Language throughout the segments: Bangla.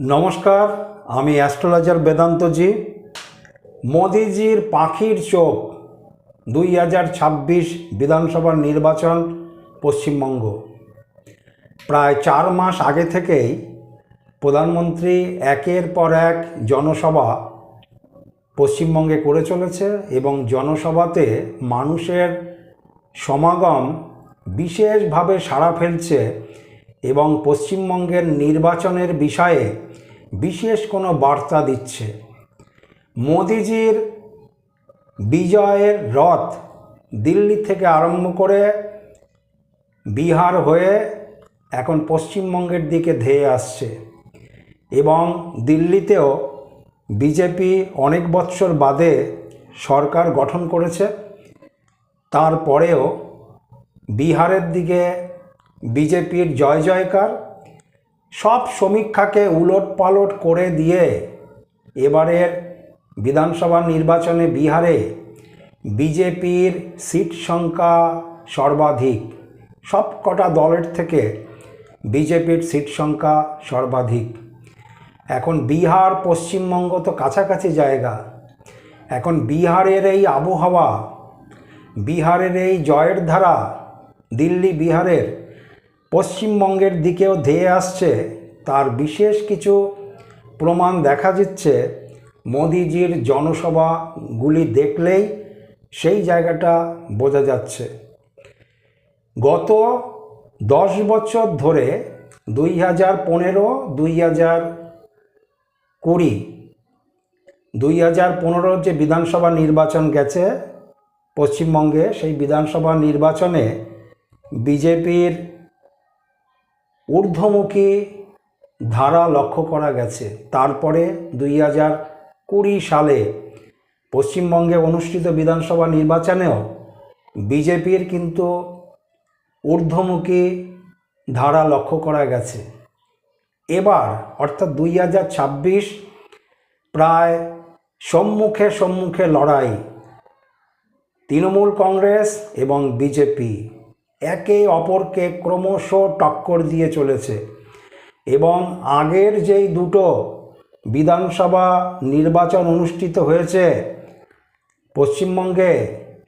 নমস্কার, আমি অ্যাস্ট্রোলজার বেদান্তজি। মোদিজির পাখির চোখ, দুই হাজার ছাব্বিশ বিধানসভার নির্বাচন পশ্চিমবঙ্গ। প্রায় চার মাস আগে থেকেই প্রধানমন্ত্রী একের পর এক জনসভা পশ্চিমবঙ্গে করে চলেছে এবং জনসভাতে মানুষের সমাগম বিশেষভাবে সাড়া ফেলছে এবং পশ্চিমবঙ্গের নির্বাচনের বিষয়ে বিশেষ কোনো বার্তা দিচ্ছে। মোদিজির বিজয়ের রথ দিল্লি থেকে আরম্ভ করে বিহার হয়ে এখন পশ্চিমবঙ্গের দিকে ধেয়ে আসছে এবং দিল্লিতেও বিজেপি অনেক বৎসর বাদে সরকার গঠন করেছে। তারপরেও বিহারের দিকে বিজেপির জয় জয়কার, সব সমীক্ষাকে উলট পালট করে দিয়ে এবারের বিধানসভা নির্বাচনে বিহারে বিজেপির সিট সংখ্যা সর্বাধিক। সব কটা দলের থেকে বিজেপির সিট সংখ্যা সর্বাধিক। এখন বিহার পশ্চিমবঙ্গ তো কাছাকাছি জায়গা। এখন বিহারের এই আবহাওয়া, বিহারের এই জয়ের ধারা, দিল্লি বিহারের পশ্চিমবঙ্গের দিকেও ধেয়ে আসছে। তার বিশেষ কিছু প্রমাণ দেখা যাচ্ছে মোদিজির জনসভাগুলি দেখলেই সেই জায়গাটা বোঝা যাচ্ছে। গত দশ বছর ধরে দুই হাজার পনেরো, দুই হাজার কুড়ি, দুই হাজার পনেরোর যে বিধানসভা নির্বাচন গেছে পশ্চিমবঙ্গে, সেই বিধানসভা নির্বাচনে বিজেপির ঊর্ধ্বমুখী ধারা লক্ষ্য করা গেছে। তারপরে দুই হাজার কুড়ি সালে পশ্চিমবঙ্গে অনুষ্ঠিত বিধানসভা নির্বাচনেও বিজেপির কিন্তু ঊর্ধ্বমুখী ধারা লক্ষ্য করা গেছে। এবার, অর্থাৎ দুই হাজার ছাব্বিশ প্রায় সম্মুখে সম্মুখে লড়াই, তৃণমূল কংগ্রেস এবং বিজেপি। একে অপরকে ক্রমশ টক্কর দিয়ে চলেছে এবং আগের যেই দুটো বিধানসভা নির্বাচন অনুষ্ঠিত হয়েছে পশ্চিমবঙ্গে,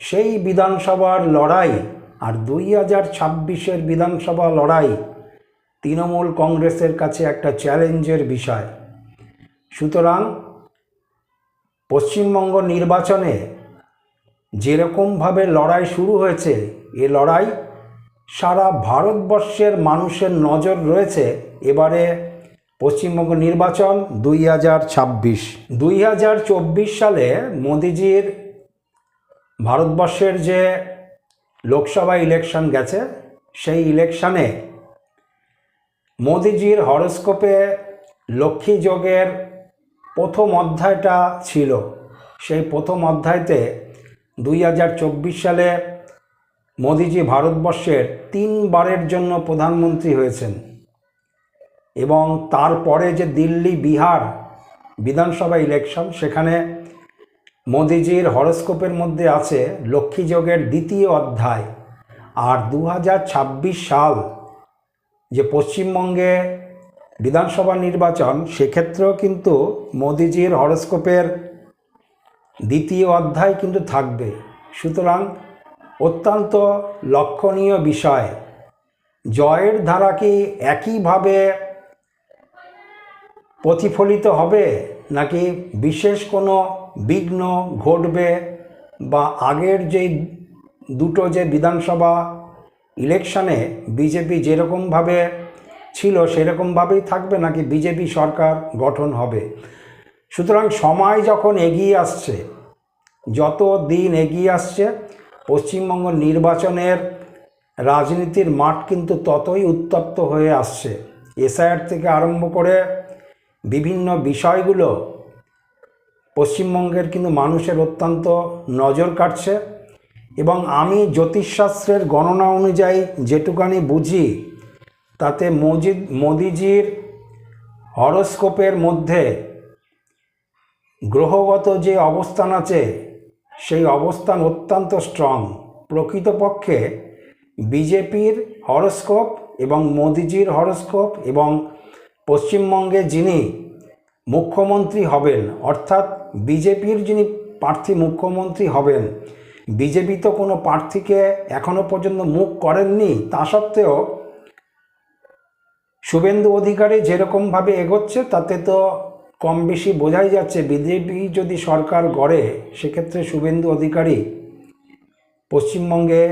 সেই বিধানসভার লড়াই আর দুই হাজার ছাব্বিশের বিধানসভা লড়াই তৃণমূল কংগ্রেসের কাছে একটা চ্যালেঞ্জের বিষয়। সুতরাং পশ্চিমবঙ্গ নির্বাচনে যেরকমভাবে লড়াই শুরু হয়েছে, এ লড়াই সারা ভারতবর্ষের মানুষের নজর রয়েছে এবারে পশ্চিমবঙ্গ নির্বাচন দুই হাজার ছাব্বিশ। দুই হাজার চব্বিশ সালে মোদিজির ভারতবর্ষের যে লোকসভা ইলেকশন গেছে, সেই ইলেকশানে মোদিজির হরস্কোপে লক্ষ্মী যোগের প্রথম অধ্যায়টা ছিল। সেই প্রথম অধ্যায়তে দুই হাজার চব্বিশ সালে মোদিজি ভারতবর্ষের তিনবারের জন্য প্রধানমন্ত্রী হয়েছেন এবং তারপরে যে দিল্লি, বিহার বিধানসভা ইলেকশন সেখানে মোদিজির হরস্কোপের মধ্যে আছে লক্ষ্মীযোগের দ্বিতীয় অধ্যায়। আর দু হাজার ছাব্বিশ সাল যে পশ্চিমবঙ্গে বিধানসভা নির্বাচন, সেক্ষেত্রেও কিন্তু মোদিজির হরস্কোপের দ্বিতীয় অধ্যায় কিন্তু থাকবে। সুতরাং অত্যন্ত লক্ষণীয় বিষয়। জয়ের ধারা কি একইভাবে প্রতিফলিত হবে, নাকি বিশেষ কোনো বিঘ্ন ঘটবে বা আগের যেই দুটো যে বিধানসভা ইলেকশনে বিজেপি যেরকমভাবে ছিল সেরকমভাবেই থাকবে, নাকি বিজেপি সরকার গঠন হবে? সুতরাং সময় যখন এগিয়ে আসছে, যত দিন এগিয়ে আসছে পশ্চিমবঙ্গ নির্বাচনের রাজনীতির মাঠ কিন্তু ততই উত্তপ্ত হয়ে আসছে। এসআইআর থেকে আরম্ভ করে বিভিন্ন বিষয়গুলো পশ্চিমবঙ্গের কিন্তু মানুষের অত্যন্ত নজর কাটছে এবং আমি জ্যোতিষশাস্ত্রের গণনা অনুযায়ী যেটুকানি বুঝি, তাতে মজিদ, মোদিজির হরস্কোপের মধ্যে গ্রহগত যে অবস্থান আছে সেই অবস্থান অত্যন্ত স্ট্রং প্রকৃতপক্ষে বিজেপির হরস্কোপ এবং মোদিজির হরস্কোপ এবং পশ্চিমবঙ্গে যিনি মুখ্যমন্ত্রী হবেন, অর্থাৎ বিজেপির যিনি প্রার্থী মুখ্যমন্ত্রী হবেন, বিজেপি তো কোনো প্রার্থীকে এখনও পর্যন্ত মুখ করেননি, তা সত্ত্বেও শুভেন্দু অধিকারী যেরকমভাবে এগোচ্ছে, তাতে তো কম বেশি বোঝাই যাচ্ছে, বিজেপি যদি সরকার গড়ে, সেক্ষেত্রে শুভেন্দু অধিকারী পশ্চিমবঙ্গে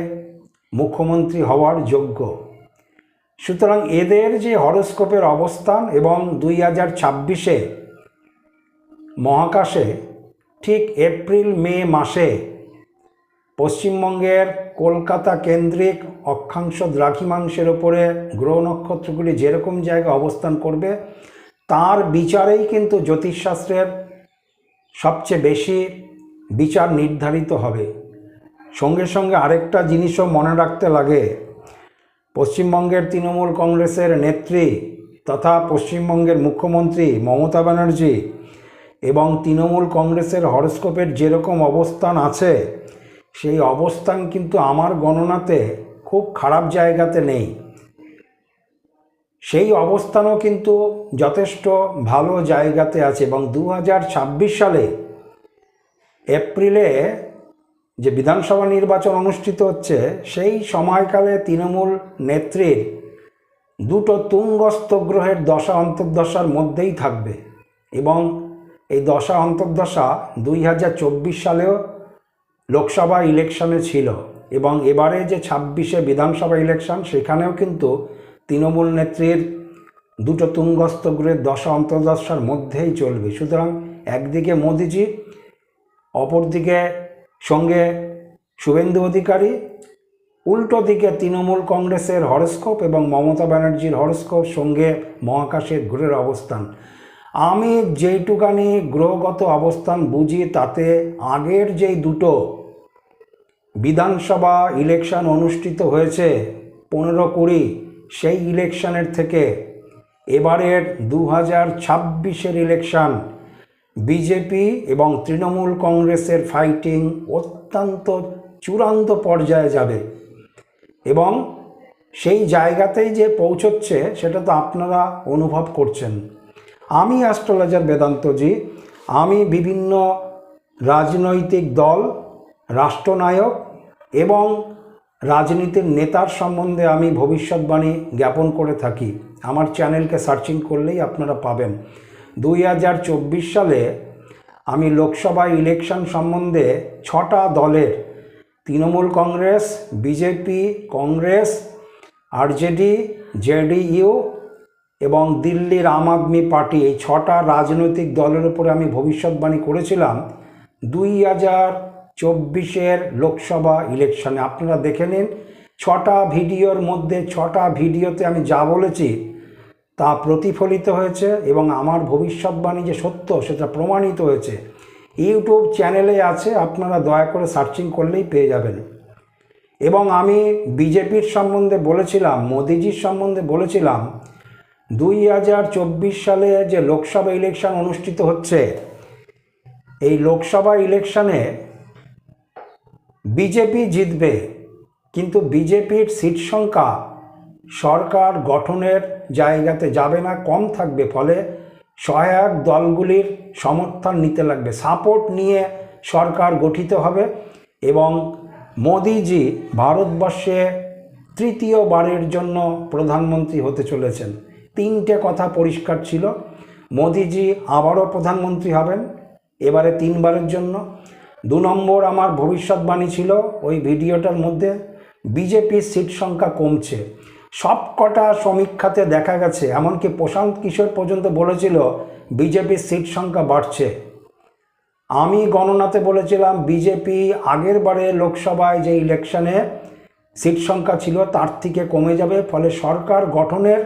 মুখ্যমন্ত্রী হওয়ার যোগ্য। সুতরাং এদের যে হরস্কোপের অবস্থান এবং দুই হাজার ছাব্বিশে মহাকাশে ঠিক এপ্রিল, মে মাসে পশ্চিমবঙ্গের কলকাতা কেন্দ্রিক অক্ষাংশ দ্রাঘিমাংশের ওপরে গ্রহ নক্ষত্রগুলি যেরকম জায়গায় অবস্থান করবে তার বিচারেই কিন্তু জ্যোতিষশাস্ত্রের সবচেয়ে বেশি বিচার নির্ধারিত হবে। সঙ্গে সঙ্গে আরেকটা জিনিসও মনে রাখতে লাগে। পশ্চিমবঙ্গের তৃণমূল কংগ্রেসের নেত্রী তথা পশ্চিমবঙ্গের মুখ্যমন্ত্রী মমতা ব্যানার্জি এবং তৃণমূল কংগ্রেসের হরস্কোপের যেরকম অবস্থান আছে, সেই অবস্থান কিন্তু আমার গণনাতে খুব খারাপ জায়গাতে নেই। সেই অবস্থানও কিন্তু যথেষ্ট ভালো জায়গাতে আছে এবং দু হাজার ছাব্বিশ সালে এপ্রিলে যে বিধানসভা নির্বাচন অনুষ্ঠিত হচ্ছে, সেই সময়কালে তৃণমূল নেত্রীর দুটো তুঙ্গস্থ গ্রহের দশা অন্তর্দশার মধ্যেই থাকবে এবং এই দশা অন্তর্দশা দুই চব্বিশ সালেও লোকসভা ইলেকশনে ছিল এবং এবারে যে ছাব্বিশে বিধানসভা ইলেকশন, সেখানেও কিন্তু তৃণমূল নেত্রীর দুটো তুঙ্গস্থ গ্রহের দশা অন্তর্দশার মধ্যেই চলবে। সুতরাং একদিকে মোদিজি, অপরদিকে সঙ্গে শুভেন্দু অধিকারী, উল্টো দিকে তৃণমূল কংগ্রেসের হরস্কোপ এবং মমতা ব্যানার্জির হরস্কোপ, সঙ্গে মহাকাশের গ্রহের অবস্থান। আমি যেইটুকানি গ্রহগত অবস্থান বুঝি, তাতে আগের যেই দুটো বিধানসভা ইলেকশন অনুষ্ঠিত হয়েছে, পনেরো কুড়ি সেই ইলেকশনের থেকে এবারের দু হাজার ছাব্বিশের ইলেকশন, বিজেপি এবং তৃণমূল কংগ্রেসের ফাইটিং অত্যন্ত চূড়ান্ত পর্যায়ে যাবে। এবং সেই জায়গাতেই যে পৌঁছচ্ছে, সেটা তো আপনারা অনুভব করছেন। আমি অ্যাস্ট্রোলজার বেদান্তজি, আমি বিভিন্ন রাজনৈতিক দল, রাষ্ট্রনায়ক এবং রাজনীতির নেতার সম্বন্ধে আমি ভবিষ্যৎবাণী জ্ঞাপন করে থাকি। আমার চ্যানেলকে সার্চিং করলেই আপনারা পাবেন। দুই হাজার চব্বিশ সালে আমি লোকসভা ইলেকশন সম্বন্ধে ছটা দলের Trinamool Congress, BJP, Congress, RJD, JDU এবং দিল্লির আম আদমি পার্টি এই ছটা রাজনৈতিক দলের উপরে আমি ভবিষ্যৎবাণী করেছিলাম। দুই হাজার চব্বিশের লোকসভা ইলেকশনে। আপনারা দেখে নিন, ছটা ভিডিওর মধ্যে ছটা ভিডিওতে আমি যা বলেছি তা প্রতিফলিত হয়েছে এবং আমার ভবিষ্যৎবাণী যে সত্য সেটা প্রমাণিত হয়েছে। ইউটিউব চ্যানেলে আছে, আপনারা দয়া করে সার্চিং করলেই পেয়ে যাবেন। এবং আমি বিজেপির সম্বন্ধে বলেছিলাম, মোদিজির সম্বন্ধে বলেছিলাম, দুই হাজার চব্বিশ সালে যে লোকসভা ইলেকশন অনুষ্ঠিত হচ্ছে, এই লোকসভা ইলেকশনে বিজেপি জিতবে, কিন্তু বিজেপির সিট সংখ্যা সরকার গঠনের জায়গাতে যাবে না, কম থাকবে, ফলে সহায়ক দলগুলির সমর্থন নিতে লাগবে। সাপোর্ট নিয়ে সরকার গঠিত হবে এবং মোদিজি ভারতবর্ষে তৃতীয়বারের জন্য প্রধানমন্ত্রী হতে চলেছেন। তিনটে কথা পরিষ্কার ছিল। মোদিজি আবারও প্রধানমন্ত্রী হবেন, এবারে তিনবারের জন্য। দু নম্বর আমার ভবিষ্যৎবাণী ছিল, ওই ভিডিওটার মধ্যে বিজেপির সিট সংখ্যা কমছে। সব কটা সমীক্ষাতে দেখা গেছে, এমনকি প্রশান্ত কিশোর পর্যন্ত বলেছিল বিজেপির সিট সংখ্যা বাড়ছে। আমি গণনাতে বলেছিলাম বিজেপি আগের বারে লোকসভায় যে ইলেকশনে সিট সংখ্যা ছিল তার থেকে কমে যাবে, ফলে সরকার গঠনের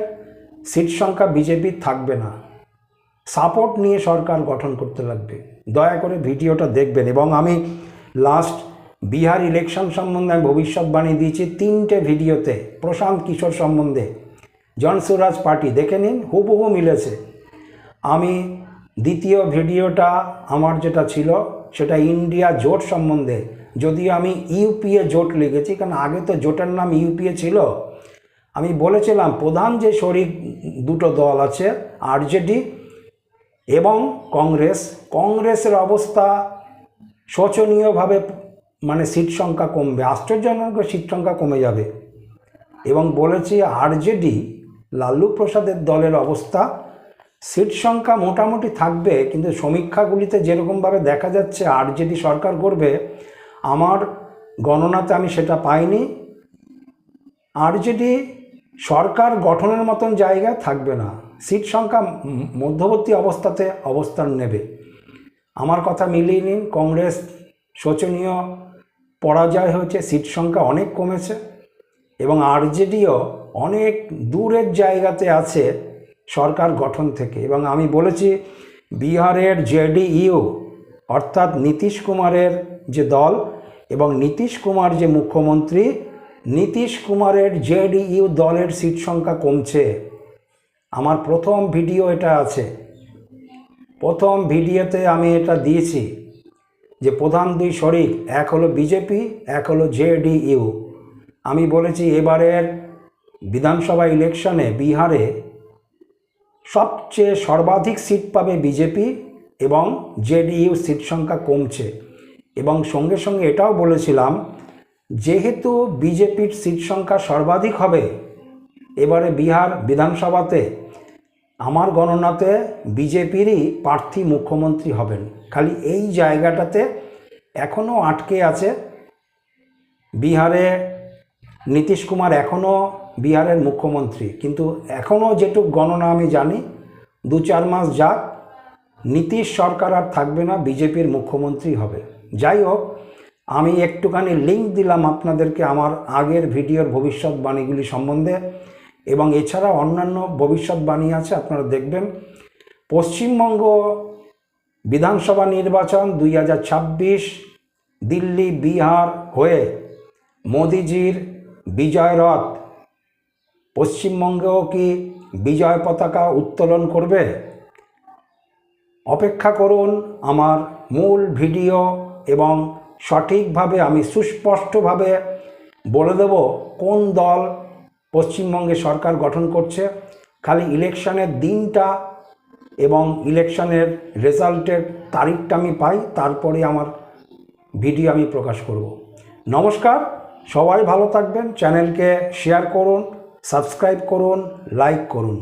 সিট সংখ্যা বিজেপির থাকবে না। সাপোর্ট নিয়ে সরকার গঠন করতে লাগবে। দয়া করে ভিডিওটা দেখবেন এবং আমি লাস্ট বিহার ইলেকশন সম্বন্ধে আমি ভবিষ্যৎবাণী দিয়েছি তিনটে ভিডিওতে প্রশান্ত কিশোর সম্বন্ধে। জনসুরাজ পার্টি, দেখে নিন, হুবহু মিলেছে। আমি দ্বিতীয় ভিডিওটা আমার যেটা ছিল, সেটা ইন্ডিয়া জোট সম্বন্ধে। যদিও আমি ইউপিএ জোট লিখেছি, কারণ আগে তো জোটের নাম ইউপিএ ছিল। আমি বলেছিলাম, প্রধান যে শরিক দুটো দল আছে, আরজেডি এবং কংগ্রেস, কংগ্রেসের অবস্থা শোচনীয়ভাবে মানে সিট সংখ্যা কমবে, আশ্চর্যজনক সিট সংখ্যা কমে যাবে। এবং বলেছি আরজেডি লালু প্রসাদের দলের অবস্থা, সিট সংখ্যা মোটামুটি থাকবে, কিন্তু সমীক্ষাগুলিতে যেরকমভাবে দেখা যাচ্ছে আরজেডি সরকার করবে, আমার গণনাতে আমি সেটা পাইনি। আরজেডি সরকার গঠনের মতন জায়গায় থাকবে না। সিট সংখ্যা মধ্যবর্তী অবস্থাতে অবস্থান নেবে। আমার কথা মিলিয়ে নিন, কংগ্রেস শোচনীয়, পরাজয় হয়েছে, সিট সংখ্যা অনেক কমেছে এবং আরজেডিও অনেক দূরের জায়গাতে আছে সরকার গঠন থেকে। এবং আমি বলেছি, বিহারের জেডিইউ অর্থাৎ নীতিশ কুমারের যে দল এবং নীতিশ কুমার যে মুখ্যমন্ত্রী, নীতিশ কুমারের জেডিইউ দলের সিট সংখ্যা কমছে। আমার প্রথম ভিডিও এটা আছে। প্রথম ভিডিওতে আমি এটা দিয়েছি যে প্রধান দুই শরিক, এক হলো বিজেপি, এক হলো জেডিইউ। আমি বলেছি এবারের বিধানসভা ইলেকশনে বিহারে সবচেয়ে সর্বাধিক সিট পাবে বিজেপি এবং জেডিইউ সিট সংখ্যা কমছে। এবং সঙ্গে সঙ্গে এটাও বলেছিলাম, যেহেতু বিজেপির সিট সংখ্যা সর্বাধিক হবে, এবারে বিহার বিধানসভাতে আমার গণনাতে বিজেপিরই প্রার্থী মুখ্যমন্ত্রী হবেন। খালি এই জায়গাটাতে এখনও আটকে আছে। বিহারে নীতিশ কুমার এখনও বিহারের মুখ্যমন্ত্রী। কিন্তু এখনও যেটুক গণনা আমি জানি, দু চার মাস যাক, নীতিশ সরকার আর থাকবে না, বিজেপির মুখ্যমন্ত্রী হবে। যাই হোক, আমি একটুখানি লিঙ্ক দিলাম আপনাদেরকে আমার আগের ভিডিওর ভবিষ্যৎবাণীগুলি সম্বন্ধে। এবং এছাড়া অন্যান্য ভবিষ্যৎবাণী আছে, আপনারা দেখবেন। পশ্চিমবঙ্গ বিধানসভা নির্বাচন দুই হাজার ছাব্বিশ, দিল্লি, বিহার হয়ে মোদিজির বিজয় রথ। পশ্চিমবঙ্গেও কি বিজয় পতাকা উত্তোলন করবে? অপেক্ষা করুন আমার মূল ভিডিও এবং সঠিকভাবে আমি সুস্পষ্টভাবে বলে দেব কোন দল পশ্চিমবঙ্গে সরকার গঠন করছে। খালি ইলেকশনের দিনটা এবং ইলেকশনের রেজাল্টের তারিখটা আমি পাই, তারপরে আমার ভিডিও আমি প্রকাশ করব। নমস্কার, সবাই ভালো থাকবেন, চ্যানেলকে শেয়ার করুন, সাবস্ক্রাইব করুন, লাইক করুন।